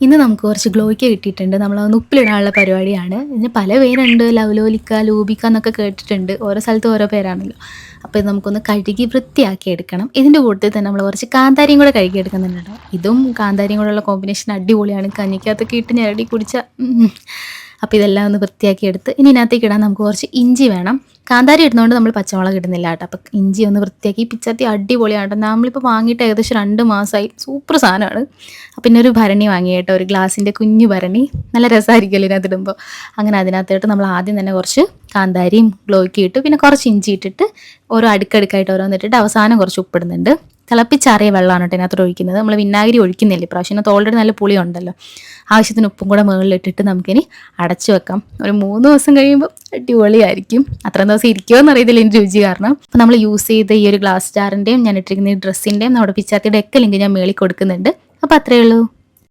ഇന്ന് നമുക്ക് കുറച്ച് ഗ്ലോയ്ക്ക് കിട്ടിയിട്ടുണ്ട്. നമ്മളതൊന്ന് ഉപ്പിലിടാനുള്ള പരിപാടിയാണ്. ഇതിന് പല പേരുണ്ട്. ലവലോലിക്ക ലൂബിക്ക എന്നൊക്കെ കേട്ടിട്ടുണ്ട്. ഓരോ സ്ഥലത്ത് ഓരോ പേരാണല്ലോ. അപ്പോൾ ഇത് നമുക്കൊന്ന് കഴുകി വൃത്തിയാക്കി എടുക്കണം. ഇതിന്റെ കൂട്ടത്തിൽ തന്നെ നമ്മൾ കുറച്ച് കാന്താരിയും കൂടെ കഴുകി എടുക്കുന്നുണ്ട്. ഇതും കാന്താരിയും കൂടെയുള്ള കോമ്പിനേഷൻ അടിപൊളിയാണ്. കഞ്ഞിക്കകത്തൊക്കെ ഇട്ട് ഞരടി കുടിച്ച അപ്പോൾ ഇതെല്ലാം ഒന്ന് വൃത്തിയാക്കി എടുത്ത് ഇനി ഇതിനകത്തേക്ക് ഇടാൻ നമുക്ക് കുറച്ച് ഇഞ്ചി വേണം. കാന്താരി ഇടുന്നതുകൊണ്ട് നമ്മൾ പച്ചമുളക് ഇടുന്നില്ല കേട്ടോ. അപ്പോൾ ഇഞ്ചി ഒന്ന് വൃത്തിയാക്കി. പിച്ചത്തി അടിപൊളിയാണ് കേട്ടോ നമ്മളിപ്പോൾ വാങ്ങിയിട്ട് ഏകദേശം രണ്ട് മാസമായി സൂപ്പർ സാധനമാണ്. പിന്നെ ഒരു ഭരണി വാങ്ങി കേട്ടോ. ഒരു ഗ്ലാസിന്റെ കുഞ്ഞു ഭരണി. നല്ല രസമായിരിക്കുമല്ലോ ഇതിനകത്ത് ഇടുമ്പോൾ അങ്ങനെ അതിനകത്തോട്ട് നമ്മൾ ആദ്യം തന്നെ കുറച്ച് കാന്താരിയും ഗ്ലോയ്ക്ക് ഇട്ട് പിന്നെ കുറച്ച് ഇഞ്ചി ഇട്ടിട്ട് ഓരോ അടുക്കടുക്കായിട്ട് ഓരോന്നിട്ടിട്ട് അവസാനം കുറച്ച് ഉപ്പിടുന്നുണ്ട്. തിളപ്പിച്ചാറിയ വെള്ളമാണ് കേട്ടോ ഇതിനകത്ത് ഒഴിക്കുന്നത്. നമ്മൾ വിനാഗിരി ഒഴിക്കുന്നില്ല ഇപ്രാവശ്യം ഇതിനകത്ത് ഓൾറെഡി നല്ല പുളി ഉണ്ടല്ലോ ആവശ്യത്തിന് ഉപ്പും കൂടെ മുകളിലിട്ടിട്ട് നമുക്കിനി അടച്ചു വെക്കാം. ഒരു മൂന്ന് ദിവസം കഴിയുമ്പോൾ അടിപൊളിയായിരിക്കും. അത്രയും ദിവസം ഇരിക്കുമോ അറിയത്തില്ല ഇതിന്റെ രുചി കാരണം. അപ്പോൾ നമ്മൾ യൂസ് ചെയ്ത ഈ ഒരു ഗ്ലാസ് ജാറിന്റെയും ഞാൻ ഇട്ടിരിക്കുന്ന ഈ ഡ്രസ്സിന്റെയും നമ്മുടെ പിച്ചാത്തിയുടെ ഒക്കെ ലിങ്ക് ഞാൻ മേളിൽ കൊടുക്കുന്നുണ്ട്. അപ്പോൾ അത്രയേ ഉള്ളൂ.